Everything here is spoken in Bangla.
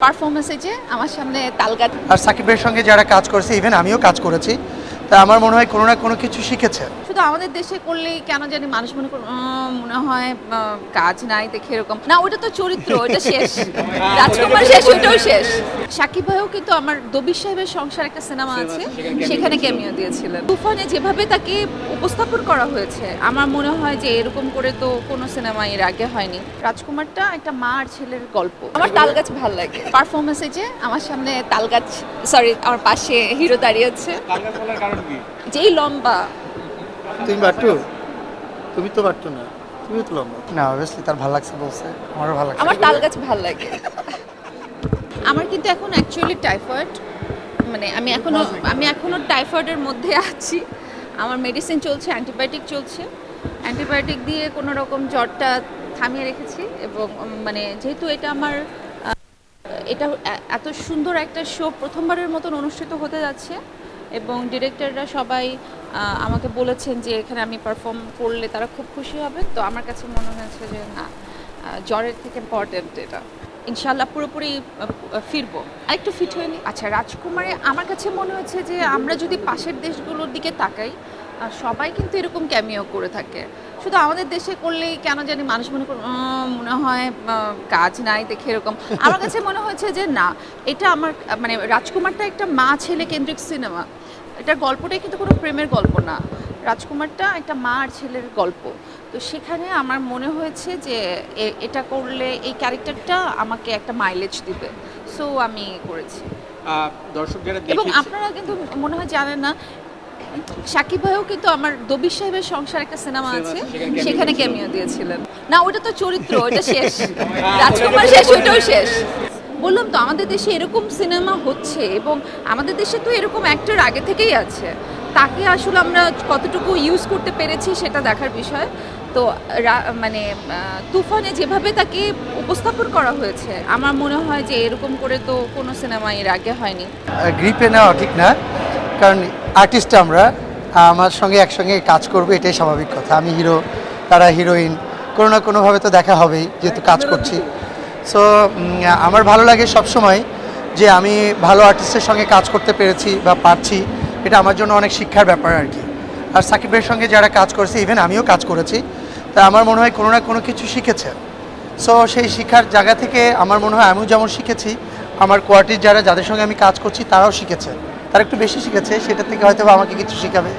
পারফরমেন্সে যে আমার সামনে তালগাছ আর সাকিবের সঙ্গে যারা কাজ করেছে ইভেন আমিও কাজ করেছি তা আমার মনে হয় কোনো না কোনো কিছু শিখেছে। শুধু আমাদের দেশে করলেই কেন জানি মানুষ মনে করে মনে হয় কাজ নাই দেখে এরকম। না ওটা তো চরিত্র ওটা শেষ। রাজকুমার শেষ ওটাও শেষ। সাকিব ভাইও কিন্তু আমার দবির সাহেবের সংসার একটা সিনেমা আছে সেখানে ক্যামিও দিয়েছিলেন তুফানে যেভাবে তাকে উপস্থাপন করা হয়েছে। আমার মনে হয় যে এরকম করে তো কোনো সিনেমা এর আগে হয়নি। রাজকুমারটা একটা মা আর ছেলের গল্প। আমার তালগাছ ভালো লাগে। পারফরমেন্সে যে আমার সামনে তালগাছ সরি আমার পাশে হিরো দাঁড়িয়ে আছে। কালকার বলার কারণ কি? যেই লম্বা। তুমি বাট্টু? তুমি তো বাট্টু না। তুমি তো লম্বা। না অবভিয়াসলি তার ভালো লাগছে বলছে। আমারও ভালো লাগছে। আমার তাল গাছ ভালো লাগে। আমার কিন্তু এখন অ্যাকচুয়ালি টাইফয়েড মানে আমি এখনও আমি এখনও টাইফয়েডের মধ্যে আছি। আমার মেডিসিন চলছে অ্যান্টিবায়োটিক চলছে। অ্যান্টিবায়োটিক দিয়ে কোনো রকম জ্বরটা থামিয়ে রেখেছি এবং মানে যেহেতু এটা আমার এটা এত সুন্দর একটা শো প্রথমবারের মতন অনুষ্ঠিত হতে যাচ্ছে এবং ডিরেক্টররা সবাই আমাকে বলেছেন যে এখানে আমি পারফর্ম করলে তারা খুব খুশি হবে। তো আমার কাছে মনে হয়েছে যে না জ্বরের থেকে ইম্পর্টেন্ট এটা। ইনশাল্লাহ পুরোপুরি ফিরবো। আরেকটু ফিট হয়ে নি আচ্ছা রাজকুমারে আমার কাছে মনে হচ্ছে যে আমরা যদি পাশের দেশগুলোর দিকে তাকাই সবাই কিন্তু এরকম ক্যামিও করে থাকে। শুধু আমাদের দেশে করলেই কেন জানি মানুষ মনে করে মনে হয় কাজ নাই দেখে এরকম। আমার কাছে মনে হয়েছে যে না, এটা আমার মানে রাজকুমারটা একটা মা ছেলে কেন্দ্রিক সিনেমা এটার গল্পটাই কিন্তু কোনো প্রেমের গল্প না। রাজকুমারটা একটা মা আর ছেলের গল্প। তো সেখানে আমার মনে হয়েছে যে এটা করলে এই ক্যারেক্টারটা আমাকে একটা মাইলেজ দিবে। সো আমি করেছি। দর্শক যারা এবং আপনারা কিন্তু মনে হয় জানেন না সাকিব ভাইও কিন্তু আমার দবির সাহেবের সংসার একটা সিনেমা আছে সেখানে। ক্যামিও দিয়েছিলেন। না ওটা তো চরিত্র ওটা শেষ। রাজকুমার শেষ ওটাও শেষ। বললাম তো আমাদের দেশে এরকম সিনেমা হচ্ছে এবং আমাদের দেশে তো এরকম অ্যাক্টর আগে থেকেই আছে। তাকে আসলে আমরা কতটুকু ইউজ করতে পেরেছি সেটা দেখার বিষয়। তো মানে তুফানে যেভাবে তাকে উপস্থাপন করা হয়েছে, আমার মনে হয় যে এরকম করে তো কোনো সিনেমা এর আগে হয়নি। গ্রিপে নেওয়া ঠিক না, কারণ আর্টিস্ট আমরা, আমার সঙ্গে একসঙ্গে কাজ করবে, এটাই স্বাভাবিক কথা। আমি হিরো তারা হিরোইন কোনো না কোনোভাবে তো দেখা হবেই, যেহেতু কাজ করছি। সো আমার ভালো লাগে সবসময় যে আমি ভালো আর্টিস্টের সঙ্গে কাজ করতে পেরেছি বা পারছি। এটা আমার জন্য অনেক শিক্ষার ব্যাপার আর কি। আর সাকিবের সঙ্গে যারা কাজ করেছে ইভেন আমিও কাজ করেছি, তা আমার মনে হয় কোনো না কোনো কিছু শিখেছে। সো সেই শিক্ষার জায়গা থেকে আমার মনে হয় আমিও যেমন শিখেছি, আমার কোয়ার্টির যারা, যাদের সঙ্গে আমি কাজ করছি, তারাও শিখেছে। তারা একটু বেশি শিখেছে সেটা থেকে হয়তো আমাকে কিছু শেখাবে।